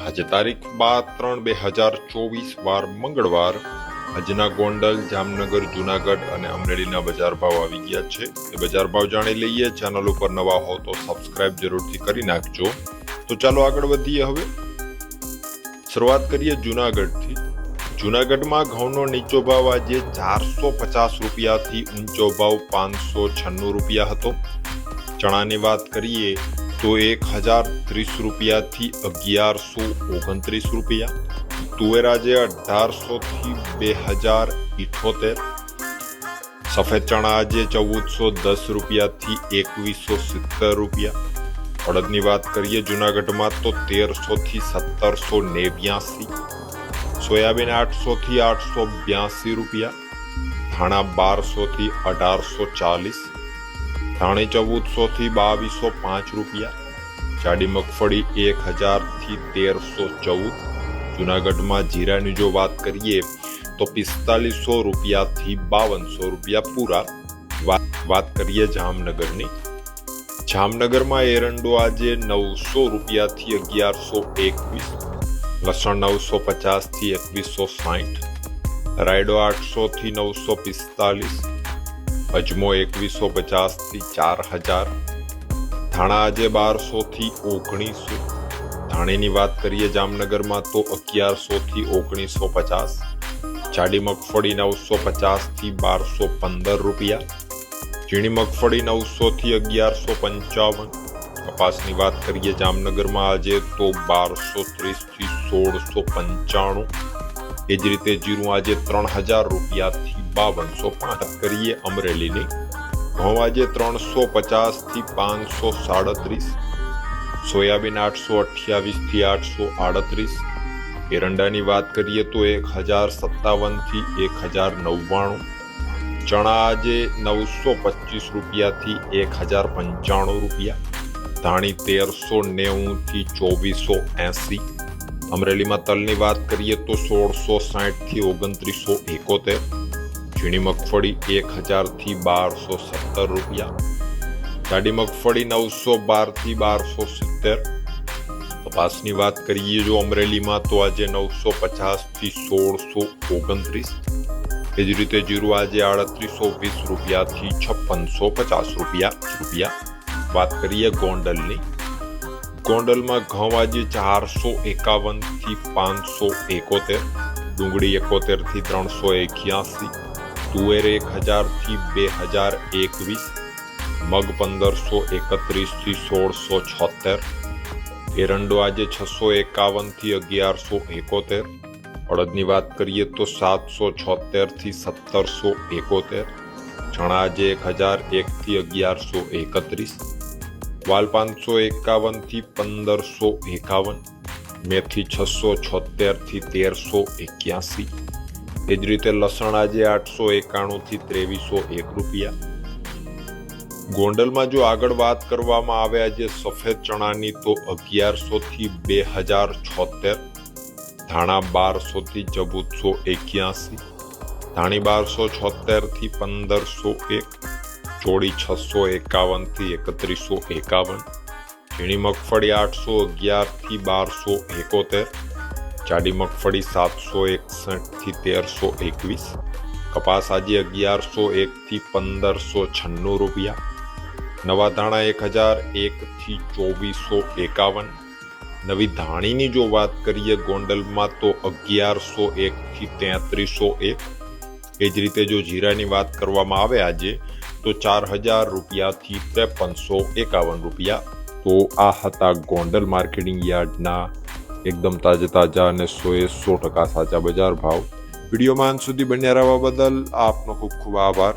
આજે તારીખ બાર ત્રણ બે હજાર ચોવીસ, વાર મંગળવાર. આજના ગોંડલ, જામનગર, જુનાગઢ અને અમરેલીના બજાર ભાવ આવી ગયા છે. એ બજાર ભાવ જાણી લઈએ. ચેનલ ઉપર નવા હો તો સબસ્ક્રાઇબ જરૂરથી કરી નાખજો. તો ચાલો આગળ વધીએ હવે. શરૂઆત કરીએ જુનાગઢથી. જુનાગઢમાં ઘઉંનો નીચો ભાવ આજે ચારસો પચાસ રૂપિયાથી ઊંચો ભાવ પાંચસો છન્નું રૂપિયા હતો. ચણાની વાત કરીએ તો એક હજાર ત્રીસ રૂપિયાથી અગિયારસો ઓગણત્રીસ રૂપિયા. તુવેરાજે અઢારસોથી અઢારસો બે હજાર ઇઠોતેર. સફેદ ચણા આજે ચૌદસો દસ રૂપિયાથી એકવીસો સિત્તેર રૂપિયા. અડદની વાત કરીએ જુનાગઢમાં તો તેરસોથી સત્તરસો નેવ્યાસી. સોયાબીન આઠસોથી આઠસો બ્યાસી રૂપિયા. ધાણા બારસોથી અઢારસો ચાલીસ. ધાણી ચૌદસો થી બાવીસો પાંચ રૂપિયા, જાડી મગફળી એક હજારથી તેરસો ચૌદ, જુનાગઢમાં જીરાની જો વાત કરીએ તો પિસ્તાલીસો રૂપિયાથી બાવનસો રૂપિયા પૂરા. વાત કરીએ જામનગરની. જામનગરમાં એરંડો આજે નવસો રૂપિયાથી અગિયારસો એકવીસ, લસણ નવસો પચાસથી એકવીસો સાઠ, રાયડો આઠસો થી નવસો પિસ્તાલીસ અજમો એકવીસો પચાસથી ચાર હજાર. ધાણા આજે બારસો થી ઓગણીસો. ધાણીની વાત કરીએ જામનગરમાં તો અગિયારસો થી ઓગણીસો પચાસ. જાડી મગફળી નવસો પચાસથી બારસો પંદર રૂપિયા. ઝીણી મગફળી નવસો થી અગિયારસો પંચાવન. કપાસની વાત કરીએ જામનગરમાં આજે તો બારસો ત્રીસથી સોળસો પંચાણું. એ જ રીતે જીરું આજે ત્રણ હજાર રૂપિયાથી બાવનસો પાંચ કરીએ અમરેલીની. ઘઉં આજે ત્રણસો પચાસથી પાંચસો સાડત્રીસ. સોયાબીન આઠસો અઠ્યાવીસથી આઠસો આડત્રીસ. એરંડાની વાત કરીએ તો એક હજાર સત્તાવનથી એક હજાર નવ્વાણું. ચણા આજે નવસો પચીસ રૂપિયાથી એક હજાર પંચાણું રૂપિયા. ધાણી તેરસો નેવુંથી ચોવીસો એસી. અમરેલીમાં તલની વાત કરીએ તો સોળસો સાઠથી ઓગણત્રીસો એકોતેર, ઝીણી મગફળી એક હજારથી બારસો સત્તર રૂપિયા, જાડી મગફળી નવસો બારથી બારસો સિત્તેર. કપાસની વાત કરીએ જો અમરેલીમાં તો આજે નવસો પચાસથી સોળસો ઓગણત્રીસ. એ જ રીતે જીરું આજે આડત્રીસો વીસ રૂપિયાથી છપ્પનસો પચાસ રૂપિયા રૂપિયા. વાત કરીએ ગોંડલની. ગોંડલમાં ઘઉં આજે ચારસો એકાવનથી પાંચસો એકોતેર, ડુંગળી એકોતેરથી ત્રણસો એક્યાસી, તુવેર એક હજારથી બે હજાર એકવીસ, મગ પંદરસો એકત્રીસથી સોળસો છોતેર, એરંડો આજે છસો એકાવનથી અગિયારસો એકોતેર, અડદની વાત કરીએ તો સાતસો છોતેરથી સત્તરસો એકોતેર, ચણા આજે એક હજાર એકથી અગિયારસો એકત્રીસ વાલ પાંચસો એકાવનથી પંદરસો એકાવન મેથી છસો છોતેરથી તેરસો એક્યાસી. એ જ રીતે લસણ આજે આઠસો એકાણુંથી ત્રેવીસો એક રૂપિયા. ગોંડલમાં જો આગળ વાત કરવામાં આવે આજે સફેદ ચણાની તો અગિયારસોથી બે હજાર છોતેર, ધાણા બારસો થી ચૌદસો એક્યાસી, ધાણી બારસો છોતેરથી પંદરસો એક ચોળી છસો એકાવનથી એકત્રીસો એકાવન, ઝીણી મગફળી આઠસો અગિયારથી બારસો એકોતેર, જાડી મગફળી સાતસો એકસઠથી તેરસો એકવીસ, કપાસ આજે અગિયારસો એક થી પંદરસો છન્નું રૂપિયા, નવા ધાણા એક હજાર એક થી ચોવીસો એકાવન, નવી ધાણીની જો વાત કરીએ ગોંડલમાં તો અગિયારસો એક થી તેત્રીસો એક, એ જ રીતે જો જીરાની વાત કરવામાં આવે આજે તો ચાર હજાર રૂપિયાથી ત્રેપનસો એકાવન રૂપિયા. તો આ હતા ગોંડલ માર્કેટિંગ યાર્ડના એકદમ તાજા તાજા અને સોએ સો ટકા સાચા બજાર ભાવ. વિડીયોમાં અંત સુધી બન્યા રહેવા બદલ આપનો ખૂબ ખૂબ આભાર.